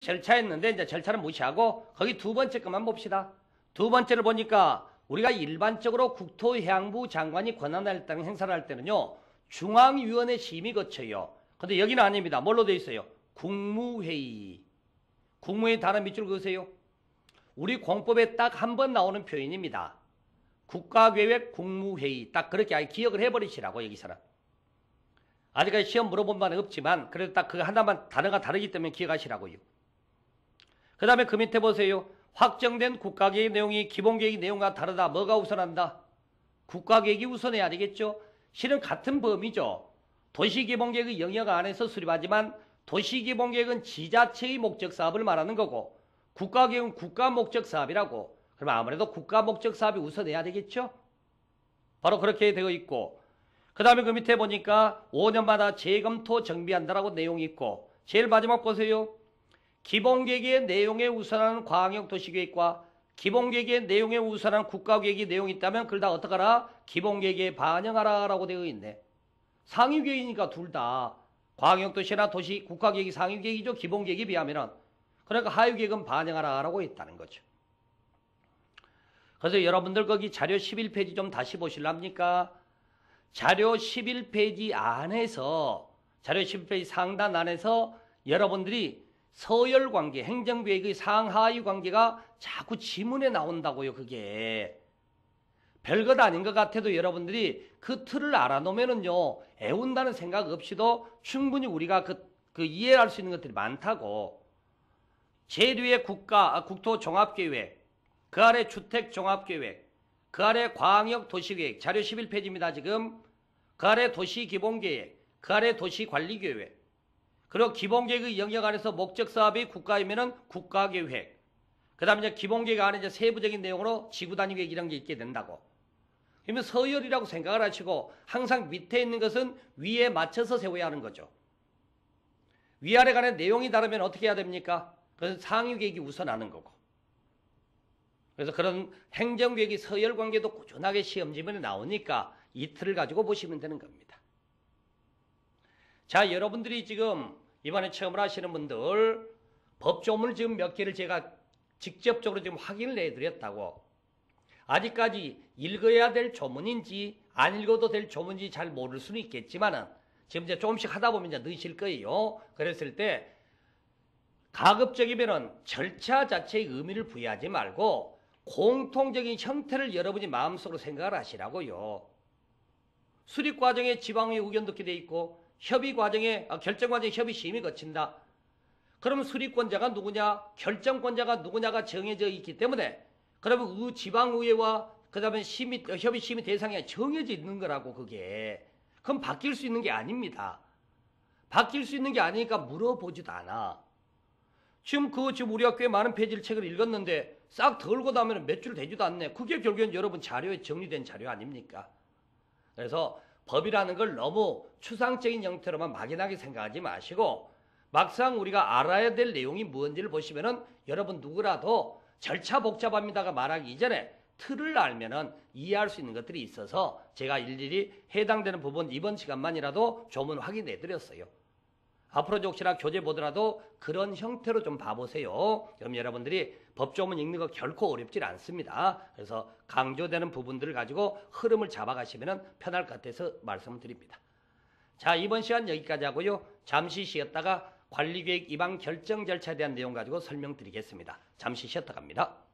절차했는데 이제 절차는 무시하고 거기 두 번째 것만 봅시다. 두 번째를 보니까 우리가 일반적으로 국토해양부 장관이 권한을 따른 행사를 할 때는요. 중앙위원회 심의 거쳐요. 근데 여기는 아닙니다. 뭘로 돼 있어요? 국무회의. 국무회의 단어 밑줄 그으세요. 우리 공법에 딱 한 번 나오는 표현입니다. 국가계획 국무회의. 딱 그렇게 아예 기억을 해버리시라고 여기서는. 아직까지 시험 물어본 바는 없지만 그래도 딱 그 하나만 단어가 다르기 때문에 기억하시라고요. 그 다음에 그 밑에 보세요. 확정된 국가계획 내용이 기본계획 내용과 다르다. 뭐가 우선한다? 국가계획이 우선해야 되겠죠. 실은 같은 범위죠. 도시기본계획의 영역 안에서 수립하지만 도시기본계획은 지자체의 목적 사업을 말하는 거고 국가계획은 국가 목적 사업이라고. 그러면 아무래도 국가 목적 사업이 우선해야 되겠죠. 바로 그렇게 되어 있고 그 다음에 그 밑에 보니까 5년마다 재검토 정비한다라고 내용이 있고 제일 마지막 보세요. 기본계획의 내용에 우선하는 광역도시계획과 기본계획의 내용에 우선하는 국가계획의 내용이 있다면 그걸 다 어떡하라? 기본계획에 반영하라 라고 되어 있네. 상위계획이니까 둘 다 광역도시나 도시 국가계획이 상위계획이죠. 기본계획에 비하면은. 그러니까 하위계획은 반영하라 라고 있다는 거죠. 그래서 여러분들 거기 자료 11페이지 좀 다시 보실랍니까? 자료 11페이지 안에서 자료 11페이지 상단 안에서 여러분들이 서열 관계, 행정계획의 상하위 관계가 자꾸 지문에 나온다고요, 그게. 별것 아닌 것 같아도 여러분들이 그 틀을 알아놓으면은요, 애운다는 생각 없이도 충분히 우리가 그, 그 이해할 수 있는 것들이 많다고. 제1위의 국가, 아, 국토 종합계획, 그 아래 주택 종합계획, 그 아래 광역 도시계획, 자료 11페이지입니다, 지금. 그 아래 도시기본계획, 그 아래 도시관리계획, 그리고 기본계획의 영역 안에서 목적 사업이 국가이면은 국가계획, 그 다음에 이제 기본계획 안에 이제 세부적인 내용으로 지구단위 계획이라는 게 있게 된다고. 그러면 서열이라고 생각을 하시고 항상 밑에 있는 것은 위에 맞춰서 세워야 하는 거죠. 위아래 간의 내용이 다르면 어떻게 해야 됩니까? 그래서 상위 계획이 우선하는 거고. 그래서 그런 행정 계획이 서열 관계도 꾸준하게 시험 지문에 나오니까 이 틀을 가지고 보시면 되는 겁니다. 자, 여러분들이 지금 이번에 처음으로 하시는 분들 법조문을 지금 몇 개를 제가 직접적으로 지금 확인을 해드렸다고 아직까지 읽어야 될 조문인지 안 읽어도 될 조문인지 잘 모를 수는 있겠지만은 지금 이제 조금씩 하다 보면 이제 늦실 거예요. 그랬을 때 가급적이면은 절차 자체의 의미를 부여하지 말고 공통적인 형태를 여러분이 마음속으로 생각을 하시라고요. 수립 과정에 지방의 의견 듣게 돼 있고 협의 과정에 아, 결정 과정에 협의 심의 거친다. 그러면 수립권자가 누구냐, 결정권자가 누구냐가 정해져 있기 때문에 그러면 그 지방의회와 그다음에 심의 협의 심의 대상이 정해져 있는 거라고 그게 그럼 바뀔 수 있는 게 아닙니다. 바뀔 수 있는 게 아니니까 물어보지도 않아. 지금 그 지금 우리가 꽤 많은 페이지를 책을 읽었는데 싹 덜고 나면 몇 줄 되지도 않네. 그게 결국엔 여러분 자료에 정리된 자료 아닙니까? 그래서 법이라는 걸 너무 추상적인 형태로만 막연하게 생각하지 마시고 막상 우리가 알아야 될 내용이 무엇인지를 보시면은 여러분 누구라도 절차 복잡합니다가 말하기 이전에 틀을 알면은 이해할 수 있는 것들이 있어서 제가 일일이 해당되는 부분 이번 시간만이라도 조문 확인해 드렸어요. 앞으로 혹시나 교재 보더라도 그런 형태로 좀 봐보세요. 그럼 여러분들이 법조문 읽는 거 결코 어렵지 않습니다. 그래서 강조되는 부분들을 가지고 흐름을 잡아가시면 편할 것 같아서 말씀을 드립니다. 자, 이번 시간 여기까지 하고요. 잠시 쉬었다가 관리계획 입항 결정 절차에 대한 내용 가지고 설명드리겠습니다. 잠시 쉬었다 갑니다.